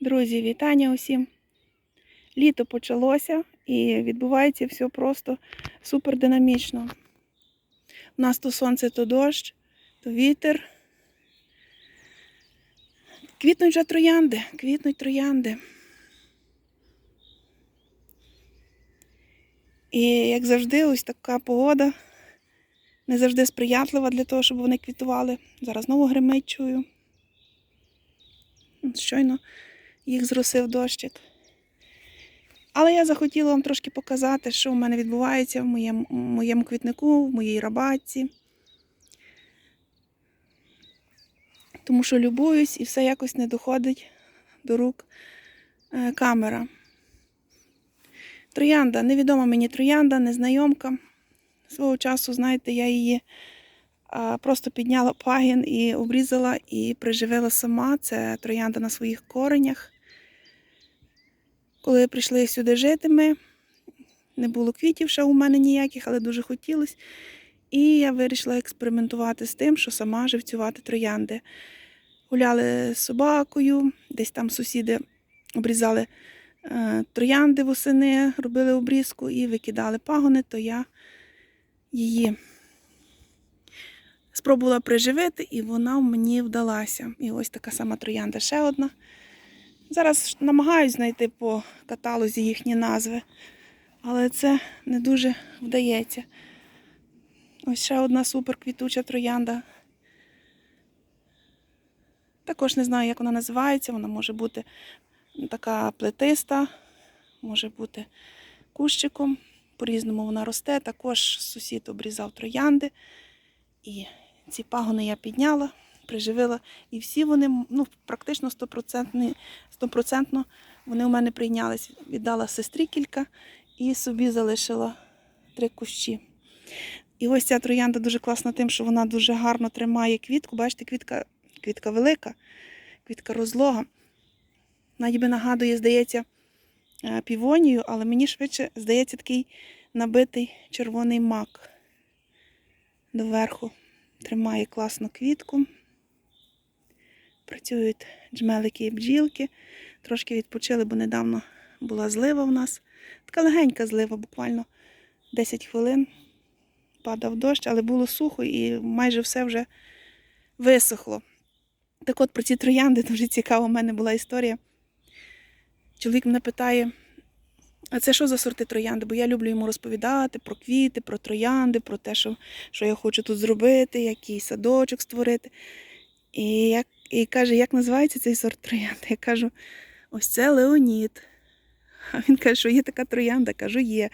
Друзі, вітання усім. Літо почалося і відбувається все просто супер динамічно. У нас то сонце, то дощ, то вітер. Квітнуть вже троянди, квітнуть троянди. І як завжди, ось така погода не завжди сприятлива для того, щоб вони квітували. Зараз знову гримить чую. Щойно їх зросив дощик. Але я захотіла вам трошки показати, що в мене відбувається в моєму, в моєму квітнику, в моїй рабатці. Тому що любуюсь і все якось не доходить до рук е, камера. Троянда, невідома мені троянда, незнайомка. Свого часу, знаєте, я її просто підняла пагін і обрізала і приживила сама. Це троянда на своїх коренях. Коли прийшли сюди жити ми, не було квітів ще у мене ніяких, але дуже хотілося. І я вирішила експериментувати з тим, що сама живцювати троянди. Гуляли з собакою, десь там сусіди обрізали е, троянди восени, робили обрізку і викидали пагони, то я її спробувала приживити, і вона мені вдалася. І ось така сама троянда ще одна. Зараз намагаюсь знайти по каталозі їхні назви, але це не дуже вдається. Ось ще одна супер квітуча троянда. Також не знаю, як вона називається. Вона може бути така плетиста, може бути кущиком. По-різному вона росте. Також сусід обрізав троянди. І ці пагони я підняла, приживила. І всі вони ну, практично 100%, 100% вони у мене прийнялись. Віддала сестрі кілька і собі залишила три кущі. І ось ця троянда дуже класна тим, що вона дуже гарно тримає квітку. Бачите, квітка, квітка велика, квітка розлога. Би нагадує, здається, е, півонію, але мені швидше здається такий набитий червоний мак. Доверху тримає класну квітку. Працюють джмелики і бджілки. Трошки відпочили, бо недавно була злива в нас. Така легенька злива, буквально 10 хвилин. Падав дощ, але було сухо і майже все вже висохло. Так от про ці троянди дуже цікава у мене була історія. Чоловік мене питає, а це що за сорти троянди? Бо я люблю йому розповідати про квіти, про троянди, про те, що, що я хочу тут зробити, який садочок створити. І, як, і каже, як називається цей сорт троянди? Я кажу, ось це Леонід. А він каже, що є така троянда, кажу, є.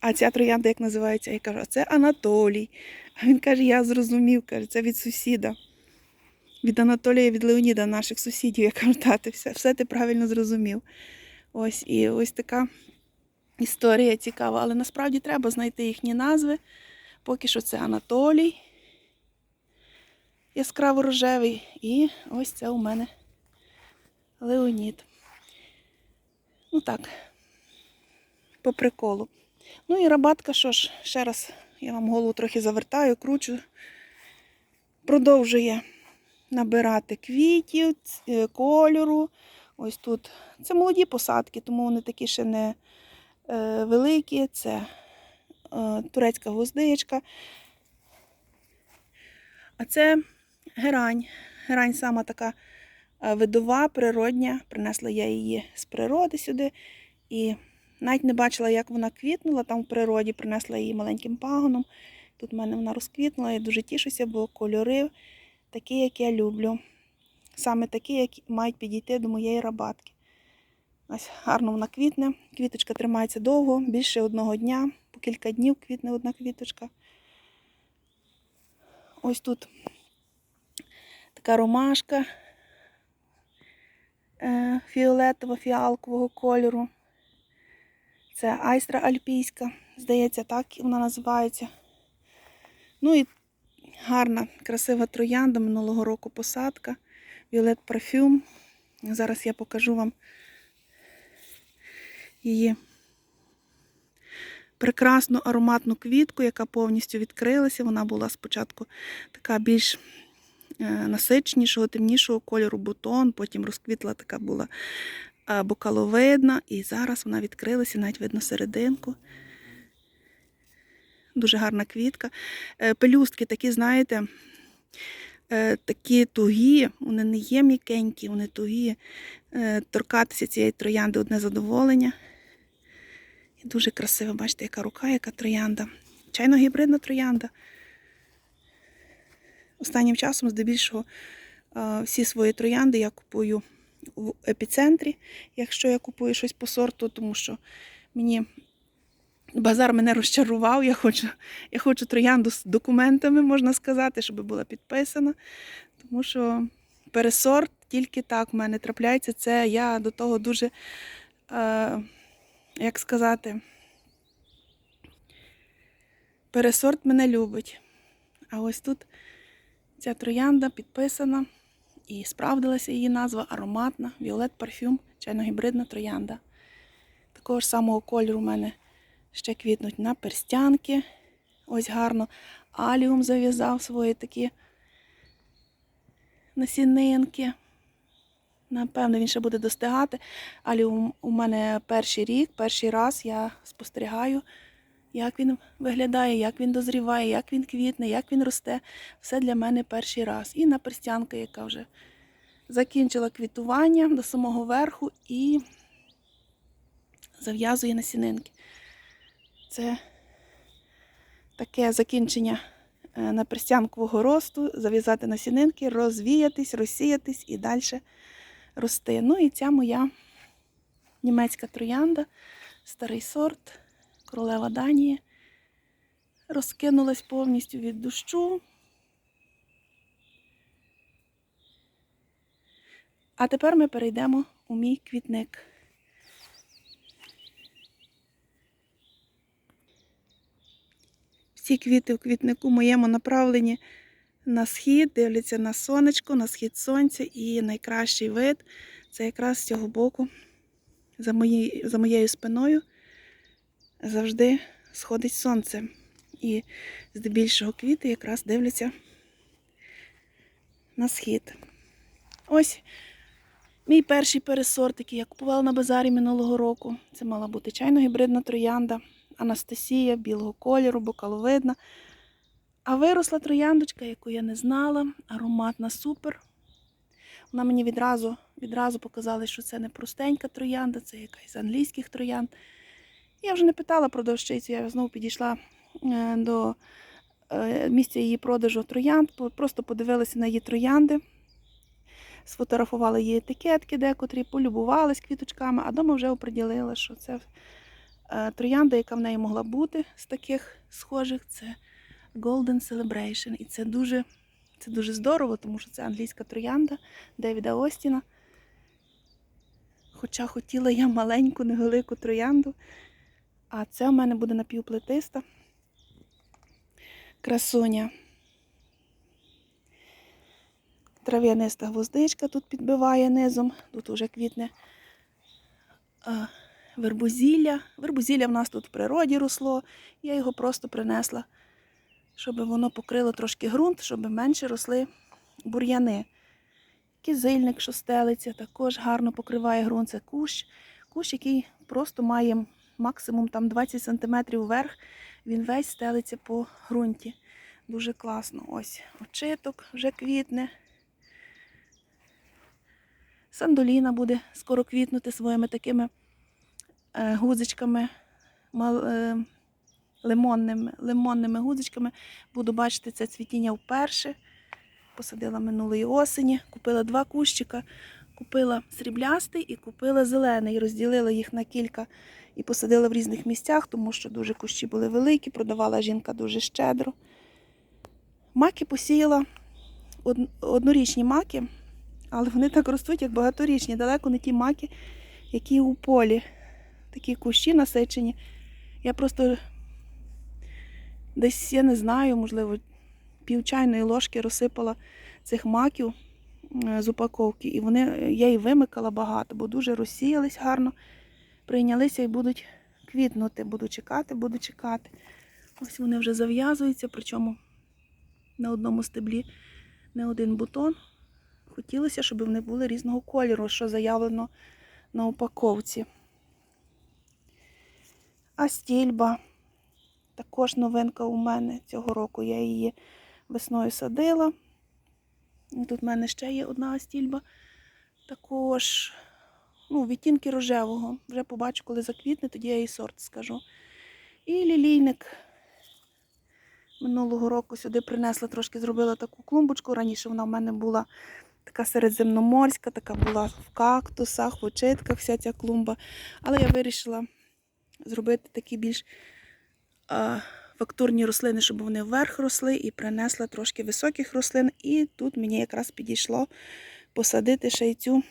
А ця троянда як називається? Я кажу, а це Анатолій. А він каже, я зрозумів, каже, це від сусіда. Від Анатолія, від Леоніда, наших сусідів. Я кажу, тати, все, все ти правильно зрозумів. Ось і ось така історія цікава. Але насправді треба знайти їхні назви. Поки що це Анатолій, яскраво рожевий. І ось це у мене Леонід. Ну так, по приколу. Ну і рабатка, що ж, ще раз я вам голову трохи завертаю, кручу, продовжує набирати квітів, е, кольору. Ось тут. Це молоді посадки, тому вони такі ще не е, великі. Це е, турецька гвоздичка. А це герань. Герань сама така е, видова, природня. Принесла я її з природи сюди. І навіть не бачила, як вона квітнула там в природі, принесла її маленьким пагоном. Тут в мене вона розквітнула, я дуже тішуся, бо кольори такі, як я люблю. Саме такі, які мають підійти до моєї рабатки. Ось гарно вона квітне. Квіточка тримається довго, більше одного дня, по кілька днів квітне одна квіточка. Ось тут така ромашка е, фіолетово-фіалкового кольору. Це айстра альпійська, здається, так вона називається. Ну і гарна, красива троянда минулого року посадка. Віолет парфюм. Зараз я покажу вам її прекрасну ароматну квітку, яка повністю відкрилася. Вона була спочатку така більш насичнішого, темнішого кольору бутон, потім розквітла така була е, бокаловидна, і зараз вона відкрилася, навіть видно серединку. Дуже гарна квітка. Е, Пелюстки такі, знаєте, е, такі тугі, вони не є м'якенькі, вони тугі. Е, Торкатися цієї троянди одне задоволення. І дуже красиво, бачите, яка рука, яка троянда. Чайно гібридна троянда. Останнім часом, здебільшого, всі свої троянди я купую в епіцентрі, якщо я купую щось по сорту, тому що мені базар мене розчарував. Я хочу, я хочу троянду з документами, можна сказати, щоб була підписана. Тому що пересорт тільки так в мене трапляється. Це я до того дуже, е, як сказати, пересорт мене любить. А ось тут ця троянда підписана і справдилася її назва ароматна, Віолет парфюм, чайно-гібридна троянда. Такого ж самого кольору у мене ще квітнуть на перстянки. Ось гарно. Аліум зав'язав свої такі насінинки. Напевно, він ще буде достигати. Аліум у мене перший рік, перший раз я спостерігаю, як він виглядає, як він дозріває, як він квітне, як він росте. Все для мене перший раз. І наперстянка, яка вже закінчила квітування до самого верху і зав'язує насінинки. Це таке закінчення е, наперстянкового росту, зав'язати насінинки, розвіятись, розсіятись і далі рости. Ну і ця моя німецька троянда, старий сорт, королева Данії. Розкинулась повністю від дощу. А тепер ми перейдемо у мій квітник. Всі квіти в квітнику моєму направлені на схід, дивляться на сонечко, на схід сонця і найкращий вид це якраз з цього боку, за, за моєю спиною, завжди сходить сонце. І здебільшого квіти якраз дивляться на схід. Ось мій перший пересорт, який я купувала на базарі минулого року. Це мала бути чайно-гібридна троянда. Анастасія білого кольору, бокаловидна. А виросла трояндочка, яку я не знала, ароматна супер. Вона мені відразу, відразу показала, що це не простенька троянда, це якась з англійських троянд. Я вже не питала продавщицю, я знову підійшла е, до е, місця її продажу троянд, просто подивилася на її троянди, сфотографувала її етикетки декотрі, полюбувалась квіточками, а дома вже оприділила, що це е, троянда, яка в неї могла бути з таких схожих, це Golden Celebration. І це дуже, це дуже здорово, тому що це англійська троянда Девіда Остіна. Хоча хотіла я маленьку, невелику троянду, а це у мене буде напівплетиста красуня. Трав'яниста гвоздичка тут підбиває низом, тут уже квітне вербузілля. Вербузілля в нас тут в природі росло. Я його просто принесла, щоб воно покрило трошки ґрунт, щоб менше росли бур'яни. Кизильник, що стелиться, також гарно покриває ґрунт. Це кущ. Кущ, який просто має максимум там 20 см вверх. Він весь стелиться по ґрунті. Дуже класно. Ось очиток вже квітне. Сандоліна буде скоро квітнути своїми такими е, гудзичками, мал, е, лимонними, лимонними гудзичками. Буду бачити це цвітіння вперше. Посадила минулої осені, купила два кущика, купила сріблястий і купила зелений. Розділила їх на кілька і посадила в різних місцях, тому що дуже кущі були великі, продавала жінка дуже щедро. Маки посіяла однорічні маки, але вони так ростуть, як багаторічні. Далеко не ті маки, які у полі. Такі кущі насичені. Я просто десь, я не знаю, можливо, пів чайної ложки розсипала цих маків е, з упаковки. І вони, я її вимикала багато, бо дуже розсіялись гарно, прийнялися і будуть квітнути. Буду чекати, буду чекати. Ось вони вже зав'язуються, причому на одному стеблі не один бутон. Хотілося, щоб вони були різного кольору, що заявлено на упаковці. А стільба також новинка у мене цього року. Я її весною садила. Тут в мене ще є одна астільба. Також ну, відтінки рожевого. Вже побачу, коли заквітне, тоді я їй сорт скажу. І лілійник. Минулого року сюди принесла, трошки зробила таку клумбочку. Раніше вона в мене була така середземноморська, така була в кактусах, в очитках вся ця клумба. Але я вирішила зробити такі більш а, фактурні рослини, щоб вони вверх росли, і принесла трошки високих рослин. І тут мені якраз підійшло посадити ще й цю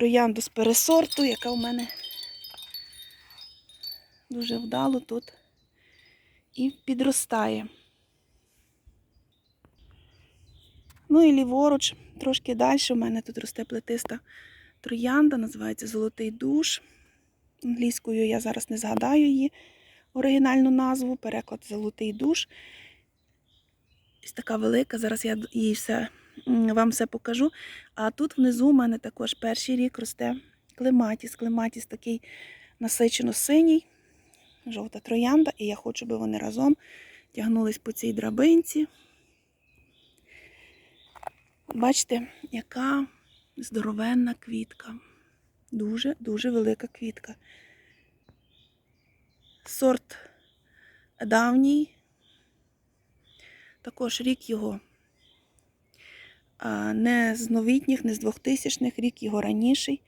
троянду з пересорту, яка у мене дуже вдало тут і підростає. Ну і ліворуч, трошки далі, у мене тут росте плетиста троянда, називається Золотий душ. Англійською я зараз не згадаю її оригінальну назву, переклад Золотий душ. Ось така велика, зараз я її все, вам все покажу. А тут внизу у мене також перший рік росте клематіс. Клематіс такий насичено синій, жовта троянда, і я хочу, щоб вони разом тягнулись по цій драбинці. Бачите, яка здоровенна квітка. Дуже-дуже велика квітка. Сорт давній. Також рік його не з новітніх, не з 2000-х, рік його раніший.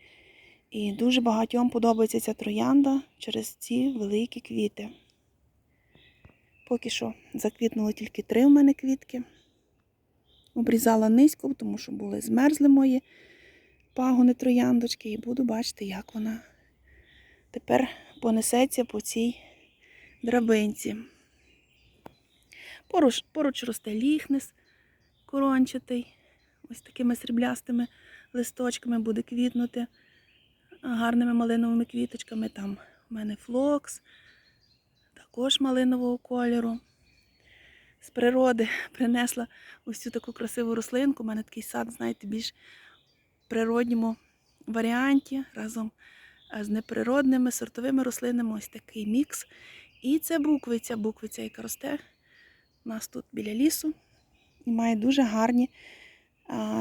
І дуже багатьом подобається ця троянда через ці великі квіти. Поки що заквітнуло тільки три у мене квітки. Обрізала низько, тому що були змерзли мої пагони трояндочки, і буду бачити, як вона тепер понесеться по цій драбинці. Поруч, поруч росте ліхнес корончатий. Ось такими сріблястими листочками буде квітнути гарними малиновими квіточками. Там у мене флокс, також малинового кольору. З природи принесла ось цю таку красиву рослинку. У мене такий сад, знаєте, більш природньому варіанті разом з неприродними сортовими рослинами. Ось такий мікс. І це буквиця, буквиця, яка росте у нас тут біля лісу. І має дуже гарні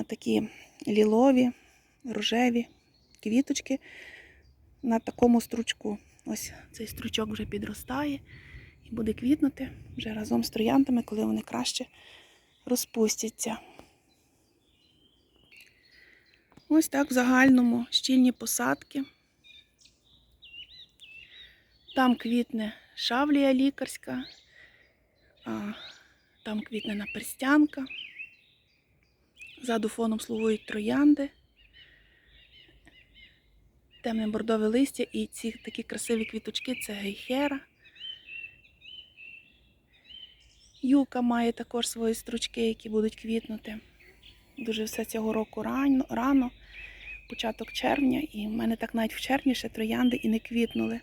такі лілові, рожеві квіточки на такому стручку. Ось цей стручок вже підростає і буде квітнути вже разом з трояндами, коли вони краще розпустяться. Ось так в загальному щільні посадки. Там квітне шавлія лікарська, а там квітне наперстянка. Ззаду фоном слугують троянди, темне бордове листя і ці такі красиві квіточки це гейхера. Юка має також свої стручки, які будуть квітнути. Дуже все цього року рано, рано, початок червня, і в мене так навіть в червні ще троянди і не квітнули.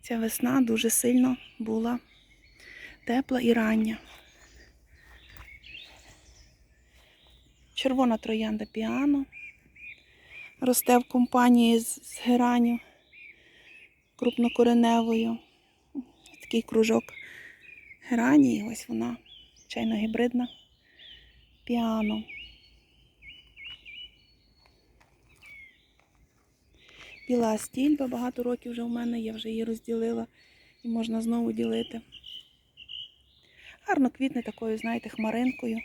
Ця весна дуже сильно була тепла і рання. Червона троянда піано. Росте в компанії з, гераню крупнокореневою. Такий кружок герані, ось вона чайно-гібридна піано. Біла стільба багато років вже в мене, я вже її розділила і можна знову ділити. Гарно квітне такою, знаєте, хмаринкою.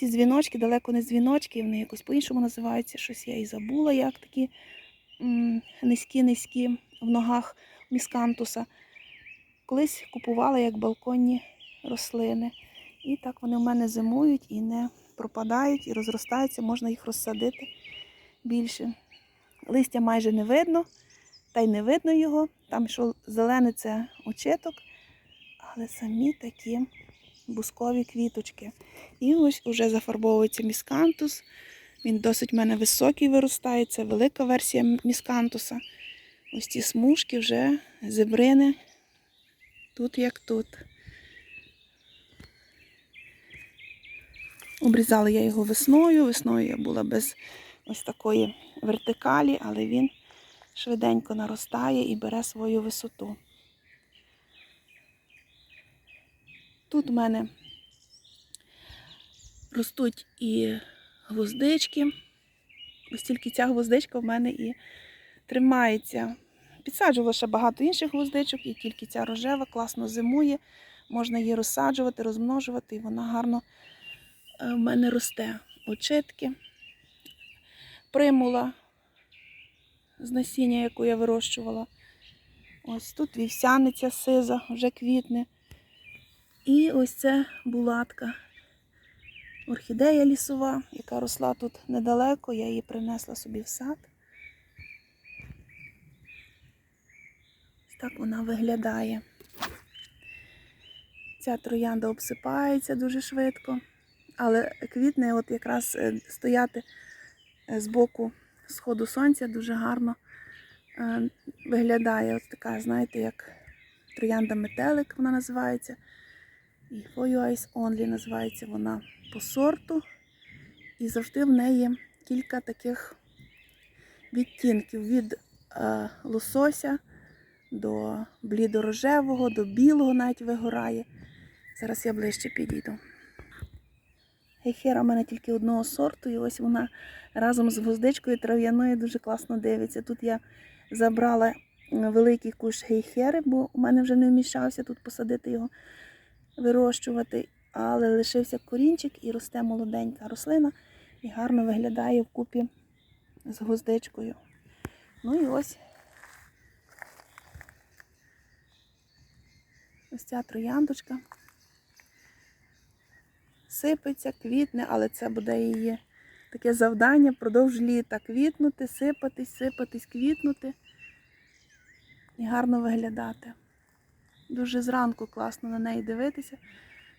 Ці дзвіночки, далеко не дзвіночки, вони якось по-іншому називаються. Щось я і забула, як такі низькі-низькі в ногах міскантуса. Колись купувала як балконні рослини. І так вони в мене зимують і не пропадають, і розростаються, можна їх розсадити більше. Листя майже не видно, та й не видно його. Там що зелене це очиток, але самі такі бускові квіточки. І ось уже зафарбовується міскантус. Він досить в мене високий виростає, це велика версія міскантуса. Ось ці смужки вже зебрини Тут як тут. Обрізала я його весною. Весною я була без ось такої вертикалі, але він швиденько наростає і бере свою висоту. Тут у мене ростуть і гвоздички. Ось тільки ця гвоздичка в мене і тримається. Підсаджувала ще багато інших гвоздичок, і тільки ця рожева класно зимує. Можна її розсаджувати, розмножувати, і вона гарно е, в мене росте. Очитки, примула з насіння, яку я вирощувала. Ось тут вівсяниця сиза, вже квітне. І ось це булатка. Орхідея лісова, яка росла тут недалеко, я її принесла собі в сад. Ось так вона виглядає. Ця троянда обсипається дуже швидко, але квітне от якраз е, стояти е, з боку сходу сонця дуже гарно е, виглядає. Ось така, знаєте, як троянда метелик вона називається. І For Eyes Only називається вона по сорту. І завжди в неї кілька таких відтінків від е, лосося до блідорожевого, до білого навіть вигорає. Зараз я ближче підійду. Гейхера в мене тільки одного сорту, і ось вона разом з гвоздичкою трав'яною дуже класно дивиться. Тут я забрала великий куш гейхери, бо у мене вже не вміщався тут посадити його, вирощувати. Але лишився корінчик і росте молоденька рослина і гарно виглядає вкупі з гвоздичкою. Ну і ось ось ця трояндочка. Сипеться, квітне, але це буде її таке завдання впродовж літа квітнути, сипатись, сипатись, квітнути і гарно виглядати. Дуже зранку класно на неї дивитися,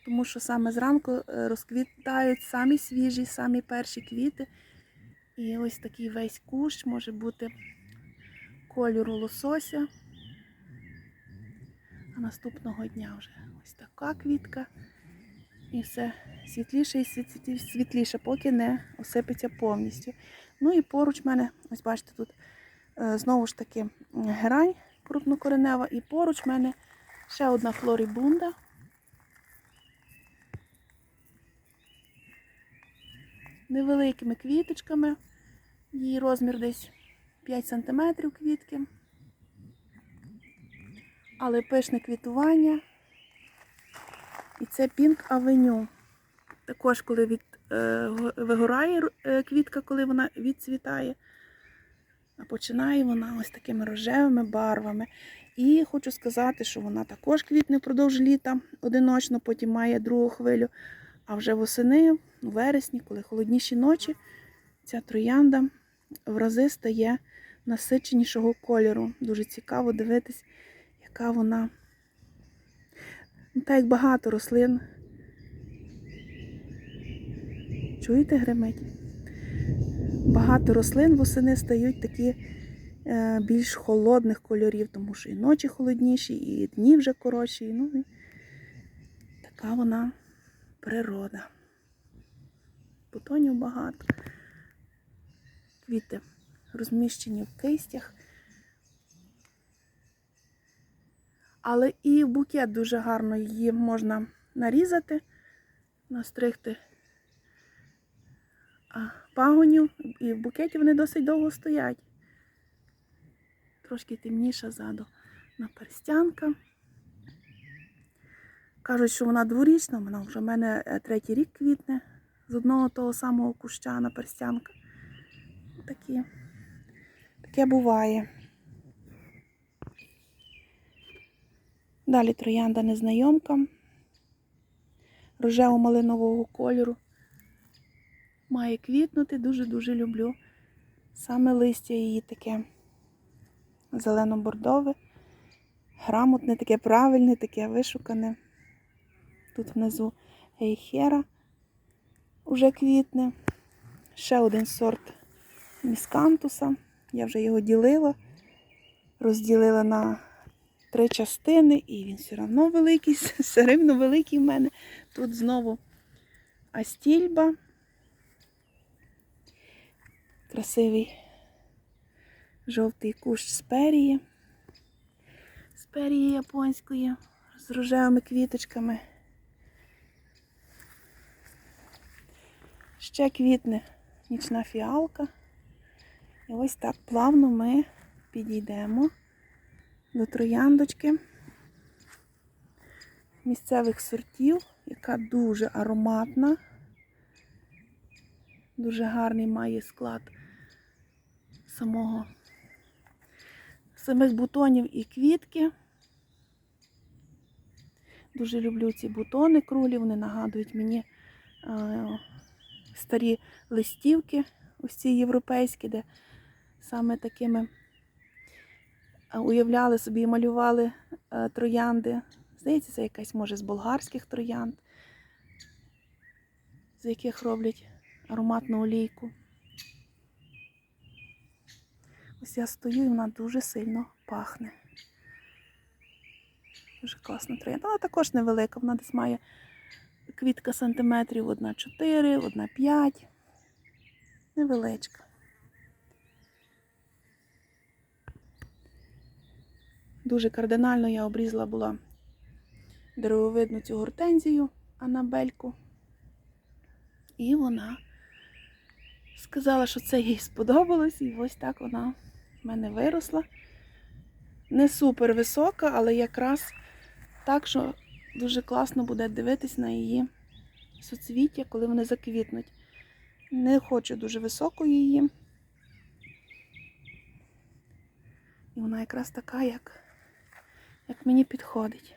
тому що саме зранку е, розквітають самі свіжі, самі перші квіти. І ось такий весь кущ може бути кольору лосося. А наступного дня вже ось така квітка. І все світліше і світліше, поки не осипеться повністю. Ну і поруч в мене, ось бачите, тут е, знову ж таки герань крупнокоренева, і поруч в мене ще одна флорібунда. Невеликими квіточками. Її розмір десь 5 см квітки. Але пишне квітування. І це Pink Avenue. Також, коли від, е, вигорає е, квітка, коли вона відцвітає, а починає вона ось такими рожевими барвами. І хочу сказати, що вона також квітне впродовж літа одиночно, потім має другу хвилю. А вже восени, у вересні, коли холодніші ночі, ця троянда в рази стає насиченішого кольору. Дуже цікаво дивитись, яка вона. Ну, так як багато рослин. Чуєте, гримить? Багато рослин восени стають такі е, більш холодних кольорів, тому що і ночі холодніші, і дні вже коротші. Ну, і така вона природа. Бутонів багато. Квіти розміщені в кистях. Але і букет дуже гарно її можна нарізати, настригти пагонів, і в букеті вони досить довго стоять. Трошки темніша ззаду наперстянка. Кажуть, що вона дворічна, вона вже в мене е, третій рік квітне з одного того самого куща наперстянка. Такі. Таке буває. Далі троянда незнайомка рожево-малинового кольору. Має квітнути, дуже-дуже люблю. Саме листя її таке зелено-бордове, грамотне, таке правильне, таке вишукане. Тут внизу гейхера уже квітне. Ще один сорт міскантуса. Я вже його ділила, розділила на три частини, і він все одно великий, все рівно великий в мене. Тут знову астільба. Красивий жовтий кущ сперії. Сперії японської з рожевими квіточками. Ще квітне нічна фіалка. І ось так плавно ми підійдемо до трояндочки місцевих сортів, яка дуже ароматна, дуже гарний має склад самого самих бутонів і квітки. Дуже люблю ці бутони круглі, вони нагадують мені е, старі листівки, ось ці європейські, де саме такими уявляли собі і малювали е, троянди. Здається, це якась може з болгарських троянд, з яких роблять ароматну олійку. Ось я стою і вона дуже сильно пахне. Дуже класна троянда. Вона також невелика, вона десь має квітка сантиметрів, одна 4, одна 5. Невеличка. Дуже кардинально я обрізала була деревовидну цю гортензію Анабельку. І вона сказала, що це їй сподобалось, і ось так вона в мене виросла. Не супер висока, але якраз так, що дуже класно буде дивитись на її суцвіття, коли вони заквітнуть. Не хочу дуже високу її. І вона якраз така, як, як мені підходить.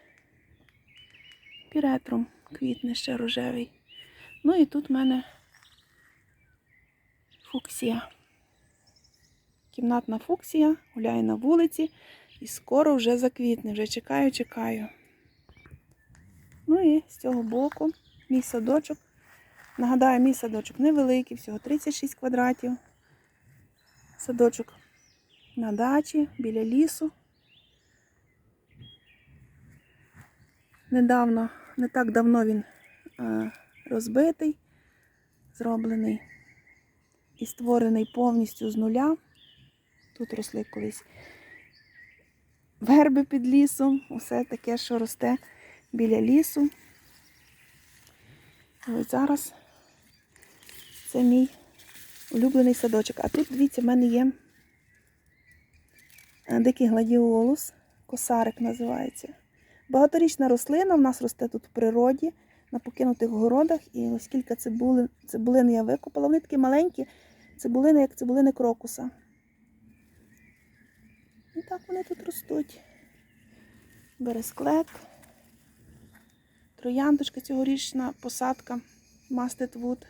Піретрум квітне ще рожевий. Ну і тут в мене фуксія. Кімнатна фуксія, гуляє на вулиці і скоро вже заквітне, вже чекаю, чекаю. Ну і з цього боку мій садочок. Нагадаю, мій садочок невеликий, всього 36 квадратів. Садочок на дачі, біля лісу. Недавно, не так давно він е, розбитий, зроблений і створений повністю з нуля. Тут росли колись верби під лісом, усе таке, що росте біля лісу. Ось зараз це мій улюблений садочок. А тут, дивіться, в мене є е, дикий гладіолус, косарик називається. Багаторічна рослина в нас росте тут в природі, на покинутих городах. І ось кілька цибулин, цибулин я викопала. Вони такі маленькі, цибулини, як цибулини крокуса. І так вони тут ростуть. Бересклет. Трояндочка цьогорічна посадка Wood.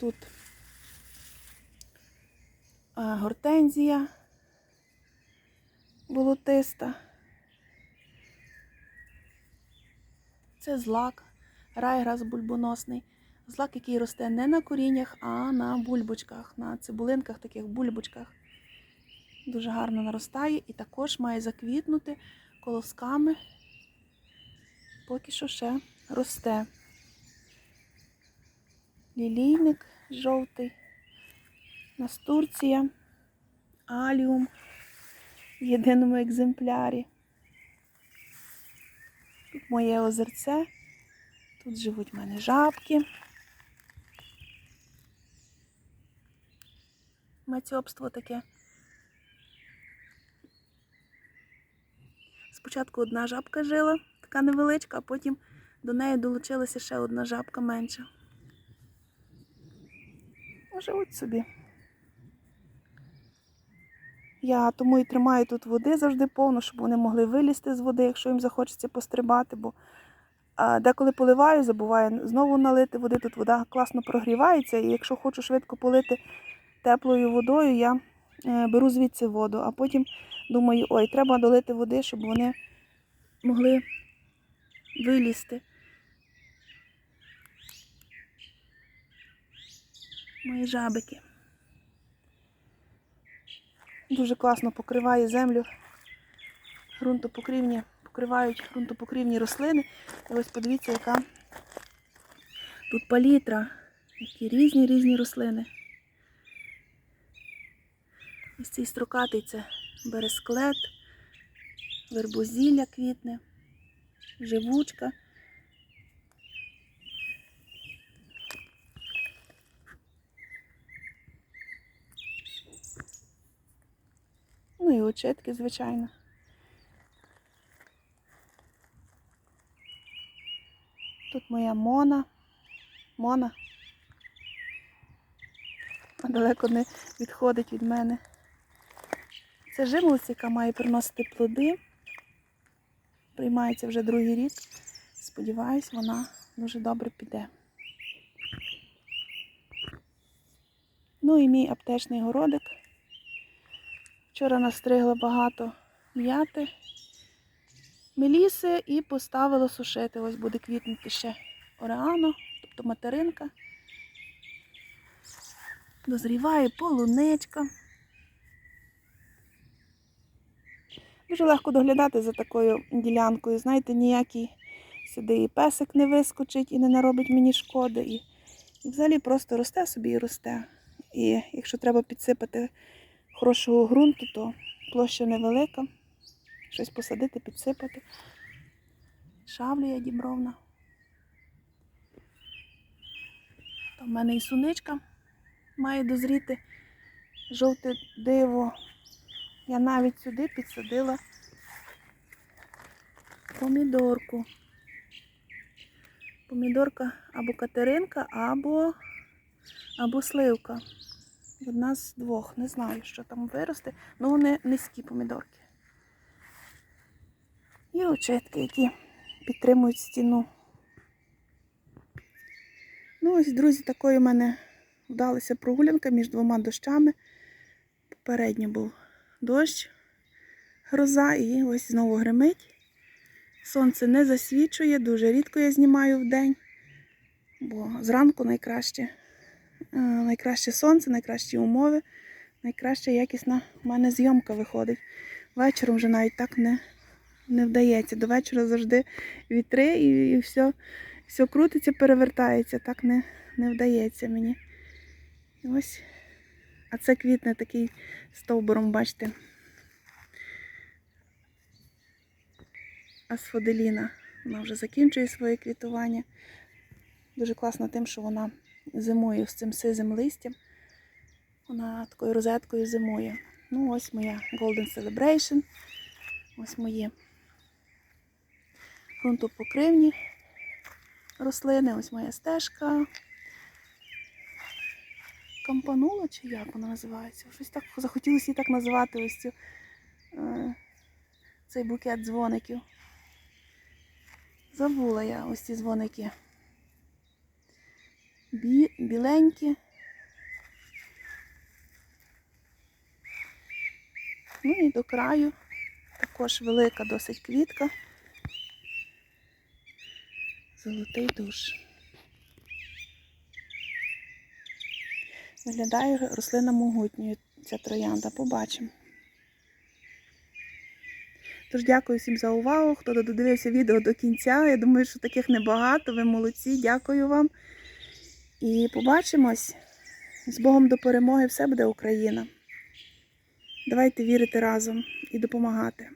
Тут гортензія болотиста. Це злак, райграс бульбоносний. Злак, який росте не на коріннях, а на бульбочках, на цибулинках, таких бульбочках. Дуже гарно наростає і також має заквітнути колосками, поки що ще росте. Лілійник жовтий, настурція, аліум в єдиному екземплярі. Тут моє озерце, тут живуть в мене жабки. Мацьобство таке. Спочатку одна жабка жила, така невеличка, а потім до неї долучилася ще одна жабка менша. Живуть собі. Я тому і тримаю тут води завжди повно, щоб вони могли вилізти з води, якщо їм захочеться пострибати, бо деколи поливаю, забуваю знову налити води. Тут вода класно прогрівається, і якщо хочу швидко полити теплою водою, я беру звідси воду, а потім думаю, ой, треба долити води, щоб вони могли вилізти. Мої жабики. Дуже класно покриває землю ґрунтопокривні, покривають ґрунтопокривні рослини. І ось подивіться, яка тут палітра, які різні різні рослини. Ось цей строкатий це бересклет, вербозілля квітне, живучка. Ну і очетки, звичайно. Тут моя Мона. Мона. Далеко не відходить від мене. Це жимолость, яка має приносити плоди. Приймається вже другий рік. Сподіваюсь, вона дуже добре піде. Ну і мій аптечний городик. Вчора настригла багато м'яти, меліси і поставила сушити. Ось буде квітнути ще ореано, тобто материнка. Дозріває полуничка. Дуже легко доглядати за такою ділянкою. Знаєте, ніякий сюди і песик не вискочить і не наробить мені шкоди. І, і взагалі просто росте собі і росте. І якщо треба підсипати хорошого ґрунту, то площа невелика. Щось посадити, підсипати. Шавлія дібровна. Там в мене і суничка має дозріти. Жовте диво. Я навіть сюди підсадила помідорку. Помідорка або катеринка, або, або сливка. Одна з двох. Не знаю, що там виросте. Ну, вони низькі помідорки. І очетки, які підтримують стіну. Ну, ось, друзі, такою в мене вдалася прогулянка між двома дощами. Попередньо був дощ, гроза, і ось знову гримить. Сонце не засвічує, дуже рідко я знімаю в день, бо зранку найкраще, е, найкраще сонце, найкращі умови, найкраща якісна в мене зйомка виходить. Вечором вже навіть так не, не вдається. До вечора завжди вітри і, і все, все крутиться, перевертається. Так не, не вдається мені. І ось. А це квітне такий стовбуром, бачите. Асфоделіна. Вона вже закінчує своє квітування. Дуже класно тим, що вона зимує з цим сизим листям. Вона такою розеткою зимує. Ну, ось моя Golden Celebration. Ось мої ґрунтопокривні рослини, ось моя стежка. Кампанула чи як вона називається? Щось так захотілося її так називати ось цю, е, цей букет дзвоників. Забула я ось ці дзвоники. Бі, біленькі. Ну і до краю також велика досить квітка. Золотий душ. Виглядає рослина могутньою ця троянда. Побачимо. Тож дякую всім за увагу, хто додивився відео до кінця. Я думаю, що таких небагато. Ви молодці. Дякую вам. І побачимось. З Богом до перемоги все буде Україна. Давайте вірити разом і допомагати.